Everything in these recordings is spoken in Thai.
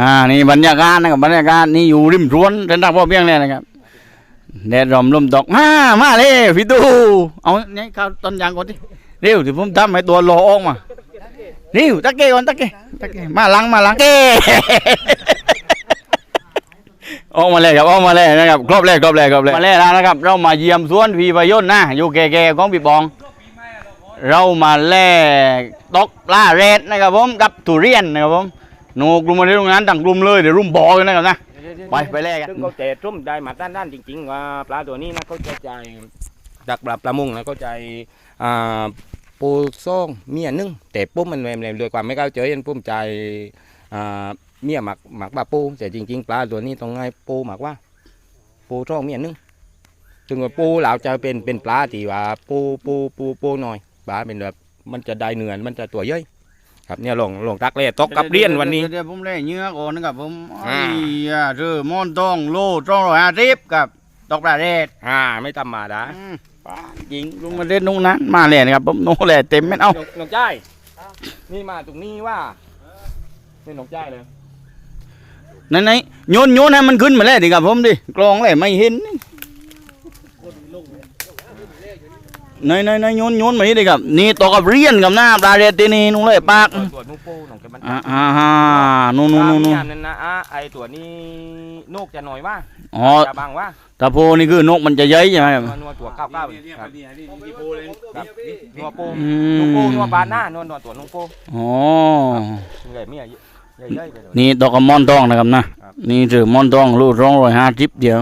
อ่านี่บรรยากาศนะครับบรรยากาศนี่อยู่ริมสวนเดินทางพ่อเพียงเลยนะครับแดดร่มลมตกมามาเลยพี่ตูเอาเนี่ยข้าวต้นยางก่อนดิเร็วที่ผมทำให้ตัวรอออกมาเร็วตะเกียก่อนตะเกียตะเกียมาลังมาลังเกออกมาเลยครับออกมาเลยนะครับครบเลยครบเลยครบเลยมาเลยแล้วนะครับ เรามาเยี่ยมสวนพีพยนต์นะอยู่แก่ๆของพี่บอง เรามาแล่ตกปลาเรดนะครับผมกับทุเรียนนะครับผม หนูกลุ่มมาที่โรงงานต่างกลุ่มเลยเดี๋ยวรุ่มบอกกันนะครับนะ ไปไปแล่กัน ซึ่งเขาเตะรุ่มได้มาด้านด้านๆจริง ๆ ว่าปลาตัวนี้นะเขาจะใจายจากปลาประมงนะเขาใจายอ่าปูซ่องเมียนึ่งแต่ปุ้มมันแหลมๆโดยความไม่เข้าใจยันปุ้มใจายอ่าเมียหมักหมักปลาปูแต่จริง ๆ ปลาตัวนี้ต้องให้ปูหมักว่า ปูซ่องเมียนึ่งถึงว่าปูเราจะเป็นเป็นปลาที่ว่าปูปูปูปูหน่อยปลาเป็นแบบมันจะได้เนื้อมันจะตัวย่อย ครับเนี่ยลงลงตักเลยตกกับเรียนวันนี้เดี๋ยวผมเล่เนื้อก่อนนะครับผมอ่าไอ้ยาเจอมอนตองโลตองร้อยห้าสิบกับตกปลาเรดอ่า ไม่ธรรมดาอืมป้าหญิงลุงมาเล่นนุ่งนั้นมาเลยนะครับผมโน่แหละเต็มแม่นเอาหลวงหลวงจ้ายนี่มาตรงนี้ว่านี่หลวงจ้ายเลยไหนไหนโยนโยนให้มันขึ้นมาเลยดิครับผมดิกลองเลยไม่เห็น นี่ไหนไหนไหนโยนโยนมานี่ดิครับนี่ตกกับเรียนกับหน้าปลาเรดตีนี่นุ่งเลยปากตัวตัวนูโป้หนองแกมันอ่าอ่าอ่านู่นนู่นนู่นนู่นตามนั่นนะอะไอตัวนี้นกจะหน่อยว่าอ๋อจะบางว่าตาโพนี่คือนกมันจะเย้ยใช่ไหมครับนัวนัวตัวเก้าเก้าครับครับนัวโป้อืนัวโป้มนัวบานหน้านัวนัวตัวนัวโป้อ๋อเหนื่อยเมียเยอะเยอะๆไปเลยนี่ตกกับมอนทองนะครับนะครับนี่ถือมอนทองลูกร้องร้อยห้าสิบเดียว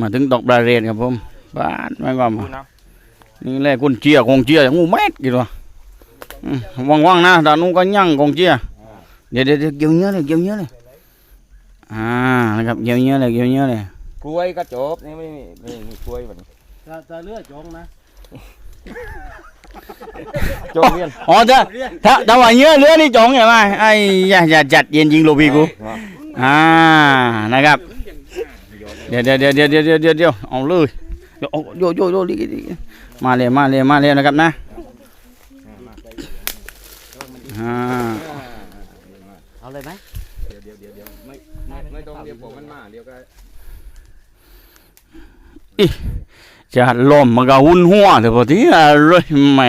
มาถึงตกปลาเรดครับผมบ้านไม่ก็ดูมา นี่แหละคนเจียกองเจียงูแม็ดกี่ตัวว่างๆนะดานุก็ยั่งกองเจียเดี๋ยวเดี๋ยวเกี่ยวเยอะเลยเกี่ยวเยอะเลยอ่านะครับเกี่ยวเยอะเลยเกี่ยวเยอะเลยกล้วยก็จบนี่ไม่ไม่มีกล้วยแบบนี้จะจะเลือกจงนะจงเรียนอ๋อจ้าถ้าถ้าว่าเยอะเลือกนี่จงใช่ไหมไอ้ยาอย่จัดเย็นยิงโลบีกูอ่านะครับเดี๋ยวเดี๋ยวเดี๋ยวเดี๋ยวเดี๋ยวเดี๋ยวเอาเลย โยโยโยดิดิมาเลยมาเลยมาเลยนะครับนะอ่าเอาเลยไหมเดี๋ยวเดี๋ยวเดี๋ยวเดี๋ยวไม่ไม่ไม่ต้องเดี๋ยวผมมันมาเดี๋ยวก็จะล้อมมันก็หุ่นหัวแต่พอที่อะไรแหม่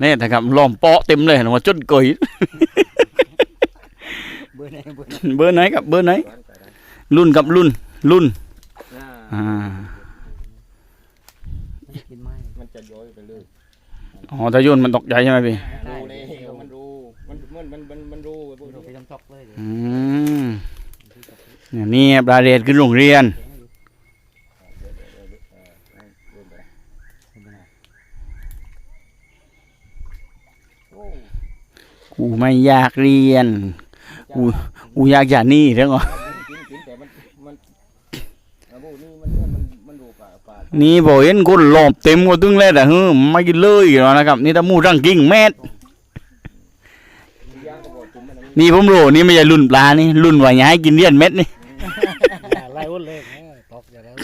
เนี่ยนะครับล้อมเปาะเต็มเลยนะว่าจนเกยเบอร์ไหนเบอร์ไหนเบอร์ไหนครับเบอร์ไหนรุ่นกับรุ่นรุ่นอ่าอ่ากินไห มมันจะย้อยไปเลยอ๋อถ้าโยนมันตกใจใช่ไหมพี่รู้เลยมันรู้มันมันมันมันมันรู้พวกเรานี้ไปทำซอกเลยอืมเนี่ยนี่ปลาเรดขึ้นโรงเรียนกูไม่อยากเรียนกูกูอยากจะหนี่เรื่องอะ กินกินแต่มันมันอ่าพวกนี้มันมันมันรู้ป่าป่า นี่บอกเห็นคนหลอบเต็มกว่าตึ้งเลยแต่เฮ้ยไม่กินเลยนะครับ นี่ถ้ามูรังกิ้งแมดย่างก็บอกจุ่มมันนี่ผมรู้นี่ไม่ใช่รุ่นปลานี่รุ่นว่าอย่าให้กินเลียนเม็ดนี่ไล่อ้นเลยตอกอย่าแล้ว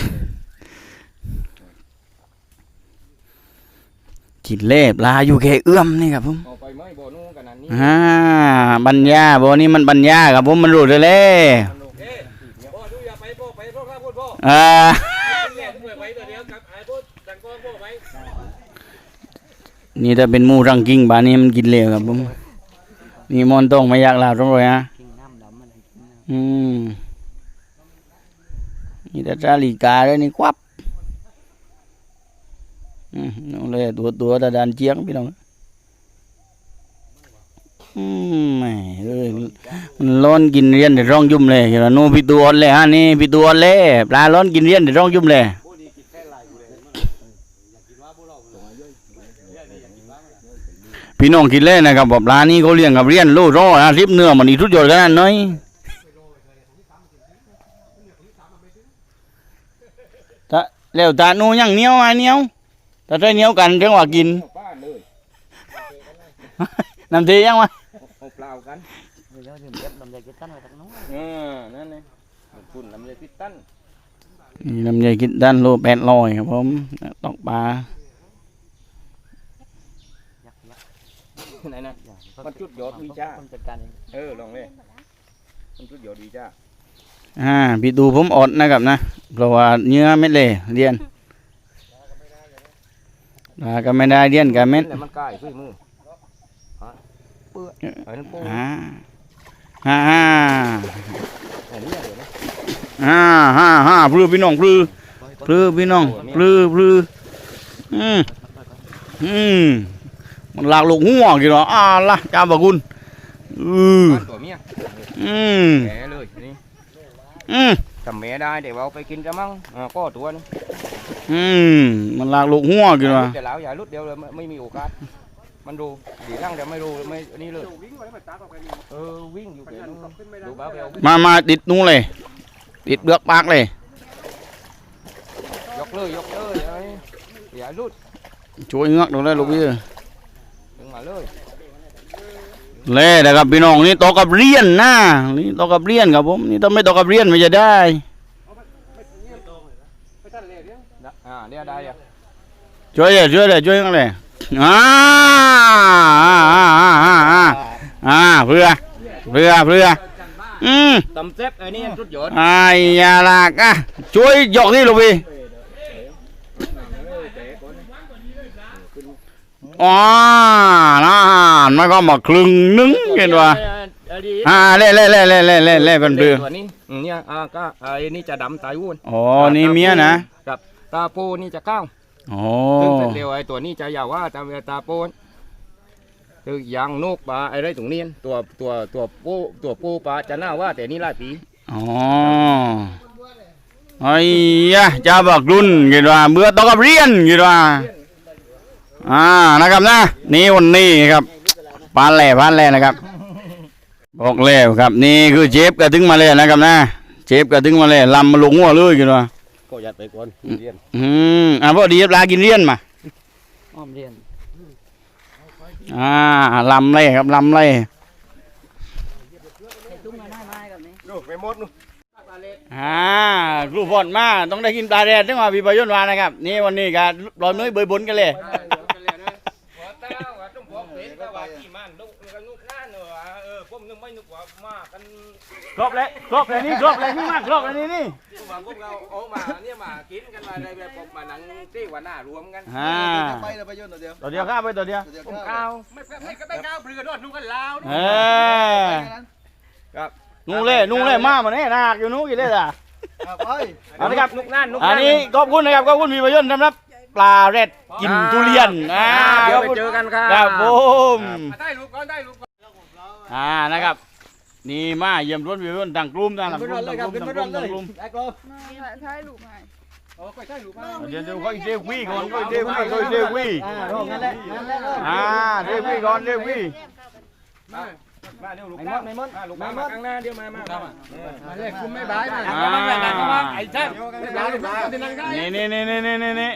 กินเล่ปลาอยู่แค่เอื้อมนี่ครับผมเอาไปไหมบ่อนู้นขนาดนี้อ่าบัญญาบ่นี่มันบัญญาครับผมมันรู้เลยเลยพ่อดูอย่า นพ่อไปนี่ถ้าเป็นหมูรังกิ้งบานนี้มันกินเร็วครับผมนี่มอนต้องไม่อยากลาตรงเลยฮะกินน้ำดำมันกินน้อืมนี่ถ้าจาลีกาเลยนี่ควับอืมน้องเลยตัวตัวตาดานเจียงพี่น้องอืมแหม่เอ้ยมันร้อนกินเรียนเดี๋ยวร้องยุ่มเลยเห็นไหมนู่นพี่ตัวอ่อนเลยฮะนี่พี่ตัวอ่อนเลยปลาร้อนกินเรียนเดี๋ยวร้องยุ่มเลย พี่น้องกินเลยนะครับบอกปลานี่เขาเลี้ยงกับเรียนโลร้อนะริบเนื้อมันอีทุกหยดขนาดน้อยถ้าแล้วตาหนูยังเหนียวอะเหนียวถ้าใช้เหนียวกันจังว่ากินเอาป้าเลยน้ำทียังวะเอาเปล่ากันำเดี๋ยวเดี๋ยวเก็บลำไยเก็บตั้งไว้ตั้งนู้นเออนั่นเลยคุณลำเลยพิษตั้นนี่ลำไยกินด้านโลแปดร้อยครับผมตอกปลา ยักยัก ไหนนะอย่ามันจุดยอดวิชาคนจัดการเองเออลองเลยมันสุดยอดดีจ้าอ่าพี่ตูผมอดนะครับนะ เพราะว่าเนื้อเม็ดเลยเรียนลาก็ไม่ได้เรียนกับเม็ดแต่มันใกล้ขึ้นมือฮะเปื้อนไอ้นั่นโป้อ่าฮ่าฮ่าไอ้นี่เดี๋ยวนะฮ่าฮ่าฮ่าพลือพี่น้องพลือพลือพี่น้องพลือพลืออืมอืม มันหลากลูกหัวกี่หรออ่าละจ้าบะกุลอือบ้านตัวเมียอืมแหมเลยนี่อืมทำแหมได้เดี๋ยวเอาไปกินจะมั่งอ่าก็ตัวนึงอืมมันหลากลูกหัวกี่หรอแต่แล้วอย่าลุดเดียวเลยไม่ไม่มีโอกาสมันดูดีร่างเดี๋ยวไม่รู้ไม่นี่เลยเออวิ่งอยู่แกนู้นดูบ้าไปเอามามาติดนู้นเลยติดเบือกปากเลยยกเลยยกเลยไอ้อย่าลุดช่วยเงือกดูได้ลูกพี่ดึงมา เลยเล่นะครับพี่น้องนี่ตอกับเรียนนะนี่ตอกับเรียนครับผมนี่ต้องไม่ตอกับเรียนไม่จะได้นะอ่าเดี๋ยวได้เดี๋ยวช่วยเลยช่วยเลยช่วยกันเลยอ่าอ่าอ่าอ่าอ่าอ่าเพื่อเพื่อเพื่ออืมตำเซ็บไอ้นี่สุดยอดไอ้ยาลากอะช่วยยกนี่ลูกพี่ อ๋อนะมันก็มาครึ่งนึงเห็นว่าอ่าเล่เล่เล่เล่เล่เล่เล่เป็นเรือตัวนี้เนี่ยอ่าก็ไอ้นี่จะดำตายวุ่นอ๋อนี่เมียนะกับตาโปนี่จะก้าวอ๋อซึ่งเป็นเดียวไอ้ตัวนี้จะยาวว่าตาตาโปนคือยางนกปลาไอะไรตรงนี้ตัวตัวตัวโปตัวโปปลาจะน่าว่าแต่นี่ลายปีอ๋อไอ้ยะจ้าบอกรุ่นกี่ว่าเบื่อต้องกับเรียนกี่ว่า อ่านะครับนะนี่วันนี้ครับปานแหล่ปานแหล่นะครับ บอกแล้วครับ นี่คือเชฟกระถึงมาเลยนะครับนะเชฟกระถึงมาเลยลำมาลงหัวเลยกี่ว่าก็ยัดไปก่อนเรียนอืมอ่าพอดีปลากินเรียนมาอ้อมเรียนอ่าลำเลยครับลำเลยตุ้งมาหน้าไม้กับนี้ลูกไปหมดนู่นอ่าครูพอดมาต้องได้กินปลาแดดต้องมาพี่ประยชน์วานะครับ นี่วันนี้ก็รอยมือเบยบนกันเลย ครบเลยครบเลยนี่ครบเลยนี่มากครบเลยนี่นี่พวกเราเอามาเนี่ยมากินกันมาอะไรแบบมาหนังที่วันหน้ารวมกันอ่าไปเลยไปยนต์ตัวเดียวตัวเดียวข้าไปตัวเดียวตัวเดียวผมข้าก้าวไม่ไม่ก็ไม่ก้าวเปลือกนวดนุ่งกันลาวเออนู่นเลยนู่นเลยมามาเนี่ยนาคอยู่นู่นกี่เลยล่ะเอาไปเอาละครับนุกนั่นนุกอันนี้ขอบคุณนะครับขอบคุณพี่ประยชน์สำหรับปลาเร็ดกินทุเรียนอ่าเดี๋ยวไปขบคุณเจอกันครับครับผมได้ลูกก่อนได้ลูกก่อนอ่านะครับ นี่มาเยี่ยมรถพี่ประยชน์ต่างกลุ่มต่างกลุ่มต่างกลุ่มต่างกลุ่มต่างกลุ่มได้กรอบใช่ลูกไหมโอ้ก็ใช่ลูกมาเดี๋ยวเดี๋ยวเขาอีเซวีก่อนเขาอีเซวีเขาอีเซวีอ่าโรคนั่นแหละนั่นแหละอ่าเซวีก่อนเซวีมามาเดี๋ยวลูกก้าวมาลูกก้าวมาข้างหน้าเดี๋ยวมามามามาเลยคุณไม่บายมาอ่าไอ้แท้ยาวลูกก้าวที่นั่งได้นี่นี่นี่นี่นี่นี่นี่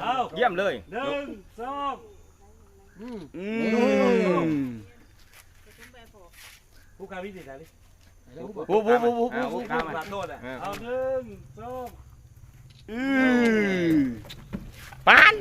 เอาเยี่ยมเลยหนึ่งสองอืม ผู้การวิสิตอะไรปุ๊บปุ๊บปุ๊บปุ๊บอ่าปุ๊ลูบกก้าวมาขอโทษอะอ่าเอาหนึ่งสองอืมปาน